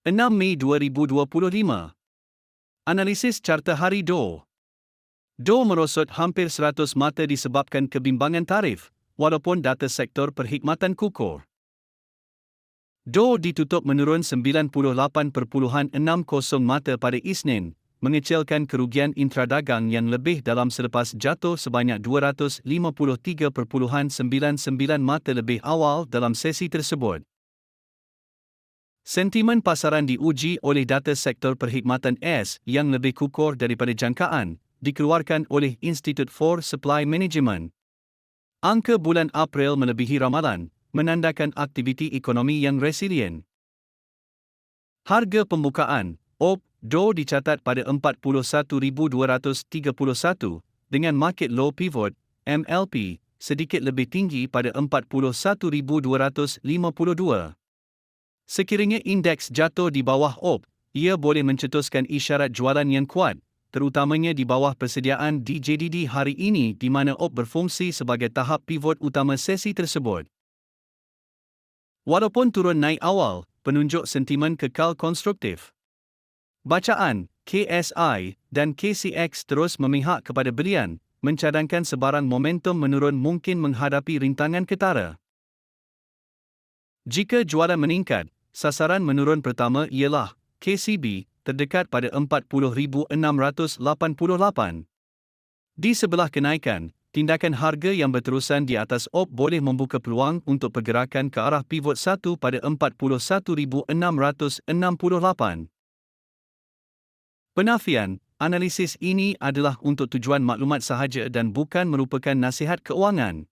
6 Mei 2025 Analisis Carta Hari Do Do merosot hampir 100 mata disebabkan kebimbangan tarif, walaupun data sektor perkhidmatan kukur. Do ditutup menurun 98.60 mata pada Isnin, mengecilkan kerugian intradagang yang lebih dalam selepas jatuh sebanyak 253.99 mata lebih awal dalam sesi tersebut. Sentimen pasaran diuji oleh data sektor perkhidmatan S yang lebih kukur daripada jangkaan, dikeluarkan oleh Institute for Supply Management. Angka bulan April melebihi ramalan, menandakan aktiviti ekonomi yang resilien. Harga pembukaan, OP, DO dicatat pada 41,231 dengan market low pivot, MLP, sedikit lebih tinggi pada 41,252. Sekiranya indeks jatuh di bawah OP, ia boleh mencetuskan isyarat jualan yang kuat, terutamanya di bawah persediaan di JDD hari ini di mana OP berfungsi sebagai tahap pivot utama sesi tersebut. Walaupun turun naik awal, penunjuk sentimen kekal konstruktif. Bacaan, KSI dan KCX terus memihak kepada belian, mencadangkan sebarang momentum menurun mungkin menghadapi rintangan ketara. Jika jualan meningkat, sasaran menurun pertama ialah KCB terdekat pada 40,688. Di sebelah kenaikan, tindakan harga yang berterusan di atas OP boleh membuka peluang untuk pergerakan ke arah pivot 1 pada 41,668. Penafian, analisis ini adalah untuk tujuan maklumat sahaja dan bukan merupakan nasihat keuangan.